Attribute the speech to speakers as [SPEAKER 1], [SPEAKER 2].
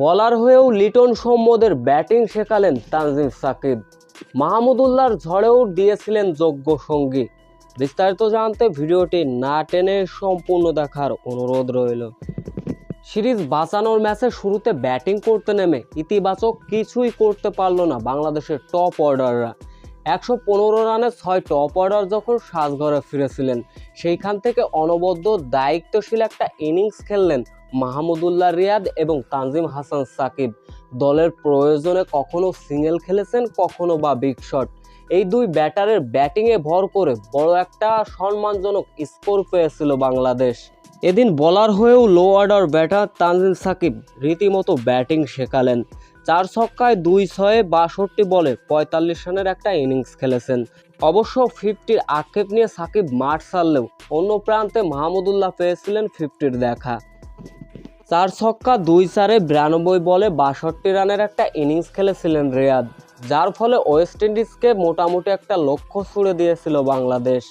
[SPEAKER 1] বলার হয়েও লিটন সম্মদের ব্যাটিং শেখালেন তানজিম সাকিব। মাহমুদুল্লাহর ঝড়েও দিয়েছিলেন যোগ্য সঙ্গী। বিস্তারিত জানতে ভিডিওটি না টেনে সম্পূর্ণ দেখার অনুরোধ রইল। সিরিজ বাঁচানোর ম্যাচে শুরুতে ব্যাটিং করতে নেমে ইতিবাচক কিছুই করতে পারল না বাংলাদেশের টপ অর্ডাররা। একশো পনেরো রানে ছয় টপ অর্ডার যখন সাজঘরে ফিরেছিলেন, সেইখান থেকে অনবদ্য দায়িত্বশীল একটা ইনিংস খেললেন মাহমুদুল্লাহ রিয়াদ এবং তানজিম হাসান সাকিব। দলের প্রয়োজনে কখনো সিঙ্গেল খেলেছেন, কখনো বা বিগ শট। এই দুই ব্যাটারের ব্যাটিংয়ে ভর করে বড় একটা সম্মানজনক স্কোর পেয়েছিল বাংলাদেশ। এদিন বলার হয়েও low order batter Tanzim Sakib রীতিমতো ব্যাটিং শেখালেন। চার ছক্কায় দুই ছয়ে বাষট্টি বলে পঁয়তাল্লিশ রানের একটা ইনিংস খেলেছেন। অবশ্য ফিফটির আক্ষেপ নিয়ে সাকিব মাঠ ছাড়লেও অন্য প্রান্তে মাহমুদুল্লাহ পেয়েছিলেন ফিফটির দেখা। চার ছক্কা, দুই চারে বিরানব্বই বলে বাষট্টি রানের একটা ইনিংস খেলেছিলেন রিয়াদ, যার ফলে ওয়েস্ট ইন্ডিজকে মোটামুটি একটা লক্ষ্য ছুড়ে দিয়েছিল বাংলাদেশ।